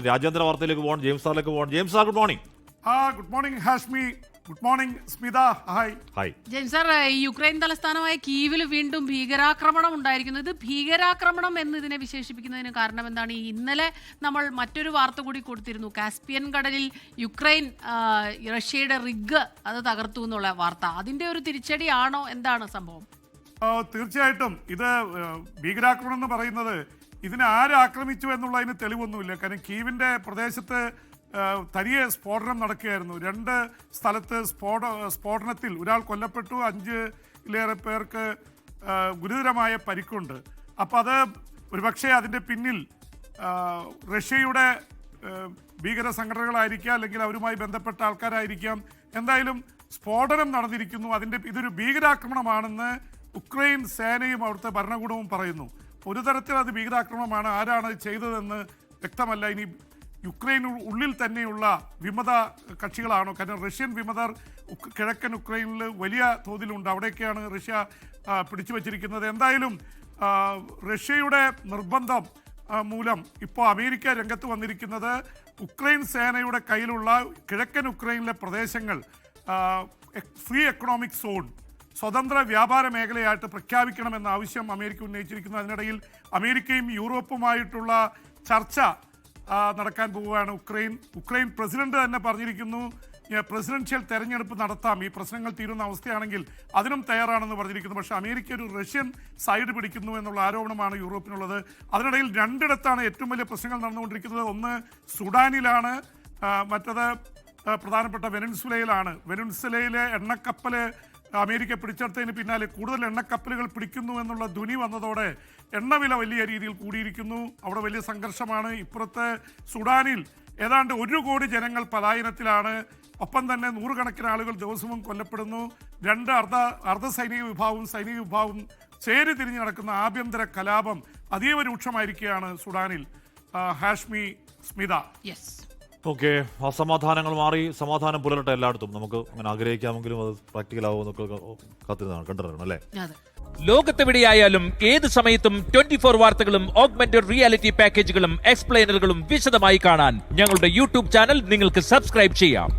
രാജ്യാന്തര വാർത്തയിലേക്ക് പോകണം ജെയിംസ് സാറിലേക്ക് പോകണം ജെയിംസ് സാർ ഗുഡ് മോർണിംഗ് ആ good morning Hashmi. Good morning Smitha. Hi hi James sir ഈ യുക്രൈൻ തലസ്ഥാനമായ കീവിൽ വീണ്ടും ഭീകരാക്രമണം ഉണ്ടായിരിക്കുന്നു ഇത് ഭീകരാക്രമണം എന്ന് ഇതിനെ വിശേഷിപ്പിക്കുന്നതിന് കാരണം എന്താണ്? ഈ ഇന്നലെ നമ്മൾ മറ്റൊരു വാർത്ത കൂടി കൊടുത്തിരുന്നു. കാസ്പിയൻ കടലിൽ യുക്രൈൻ റഷ്യയുടെ റിഗ് അത് തകർത്തു എന്നുള്ള വാർത്ത. അതിന്റെ ഒരു തിരിച്ചടിയാണോ? എന്താണ് സംഭവം? ആ, തീർച്ചയായിട്ടും. ഇത് ഭീകരാക്രമണം എന്ന് പറയുന്നത് ഇതിനെ ആരാക്രമിച്ചു എന്നുള്ളതിന് തെളിവൊന്നുമില്ല. കാരണം കീവിന്റെ പ്രദേശത്ത് തനിയെ സ്ഫോടനം നടക്കുകയായിരുന്നു. രണ്ട് സ്ഥലത്ത് സ്ഫോട സ്ഫോടനത്തിൽ ഒരാൾ കൊല്ലപ്പെട്ടു അഞ്ചിലേറെ പേർക്ക് ഗുരുതരമായ പരിക്കുണ്ട്. അപ്പം അത് ഒരുപക്ഷെ അതിന്റെ പിന്നിൽ റഷ്യയുടെ ഭീകര സംഘടനകളായിരിക്കാം അല്ലെങ്കിൽ അവരുമായി ബന്ധപ്പെട്ട ആൾക്കാരായിരിക്കാം. എന്തായാലും സ്ഫോടനം നടന്നിരിക്കുന്നു. അതിന്റെ ഇതൊരു ഭീകരാക്രമണമാണെന്ന് ഉക്രൈൻ സേനയും അവിടുത്തെ ഭരണകൂടവും പറയുന്നു. ഒരു തരത്തിൽ അത് ഭീകരാക്രമണമാണ്. ആരാണ് ചെയ്തതെന്ന് വ്യക്തമല്ല. ഇനി യുക്രൈൻ ഉള്ളിൽ തന്നെയുള്ള വിമത കക്ഷികളാണോ? കാരണം റഷ്യൻ വിമതർ കിഴക്കൻ ഉക്രൈനിൽ വലിയ തോതിലുണ്ട്. അവിടെയൊക്കെയാണ് റഷ്യ പിടിച്ചു വച്ചിരിക്കുന്നത്. എന്തായാലും റഷ്യയുടെ നിർബന്ധം മൂലം ഇപ്പോൾ അമേരിക്ക രംഗത്ത് വന്നിരിക്കുന്നത് ഉക്രൈൻ സേനയുടെ കയ്യിലുള്ള കിഴക്കൻ ഉക്രൈനിലെ പ്രദേശങ്ങൾ ഫ്രീ എക്കണോമിക് സോൺ സ്വതന്ത്ര വ്യാപാര മേഖലയായിട്ട് പ്രഖ്യാപിക്കണമെന്ന ആവശ്യം അമേരിക്ക ഉന്നയിച്ചിരിക്കുന്നു. അതിനിടയിൽ അമേരിക്കയും യൂറോപ്പുമായിട്ടുള്ള ചർച്ച നടക്കാൻ പോവുകയാണ് ഉക്രൈൻ. ഉക്രൈൻ പ്രസിഡന്റ് തന്നെ പറഞ്ഞിരിക്കുന്നു പ്രസിഡൻഷ്യൽ തെരഞ്ഞെടുപ്പ് നടത്താം. ഈ പ്രശ്നങ്ങൾ തീരുന്ന അവസ്ഥയാണെങ്കിൽ അതിനും തയ്യാറാണെന്ന് പറഞ്ഞിരിക്കുന്നു. പക്ഷേ അമേരിക്ക ഒരു റഷ്യൻ സൈഡ് പിടിക്കുന്നു എന്നുള്ള ആരോപണമാണ് യൂറോപ്പിനുള്ളത്. അതിനിടയിൽ രണ്ടിടത്താണ് ഏറ്റവും വലിയ പ്രശ്നങ്ങൾ നടന്നുകൊണ്ടിരിക്കുന്നത്. ഒന്ന് സുഡാനിലാണ് മറ്റത് പ്രധാനപ്പെട്ട വെനൻസുലയിലാണ്. വെനൻസുലയിലെ എണ്ണക്കപ്പൽ അമേരിക്ക പിടിച്ചെടുത്തതിന് പിന്നാലെ കൂടുതൽ എണ്ണക്കപ്പലുകൾ പിടിക്കുന്നു എന്നുള്ള ധ്വനി വന്നതോടെ എണ്ണവില വലിയ രീതിയിൽ കൂടിയിരിക്കുന്നു. അവിടെ വലിയ സംഘർഷമാണ്. ഇപ്പുറത്ത് സുഡാനിൽ ഏതാണ്ട് ഒരു കോടി ജനങ്ങൾ പലായനത്തിലാണ്. ഒപ്പം തന്നെ നൂറുകണക്കിന് ആളുകൾ ദിവസവും കൊല്ലപ്പെടുന്നു. രണ്ട് അർദ്ധ അർദ്ധ സൈനിക വിഭാഗവും സൈനിക വിഭാഗവും ചേരി തിരിഞ്ഞ് നടക്കുന്ന ആഭ്യന്തര കലാപം അതീവ രൂക്ഷമായിരിക്കുകയാണ് സുഡാനിൽ. ഹാഷ്മി സ്മിത. യെസ് ഓക്കെ അസമാധാനങ്ങൾ മാറി സമാധാനം പുലരട്ടെ എല്ലായിടത്തും. നമുക്ക് അങ്ങനെ ആഗ്രഹിക്കാമെങ്കിലും അത് പ്രാക്ടിക്കൽ ആവുമെന്നൊക്കെ കാത്തിരുന്നാണ് കണ്ടിരുന്നു അല്ലേ? അതെ. ലോകത്തെവിടെയായാലും ഏത് സമയത്തും ട്വന്റി ഫോർ വാർത്തകളും ഓഗ്മെന്റഡ് റിയാലിറ്റി പാക്കേജുകളും എക്സ്പ്ലെയിനറുകളും വിശദമായി കാണാൻ ഞങ്ങളുടെ യൂട്യൂബ് ചാനൽ നിങ്ങൾക്ക് സബ്സ്ക്രൈബ് ചെയ്യാം.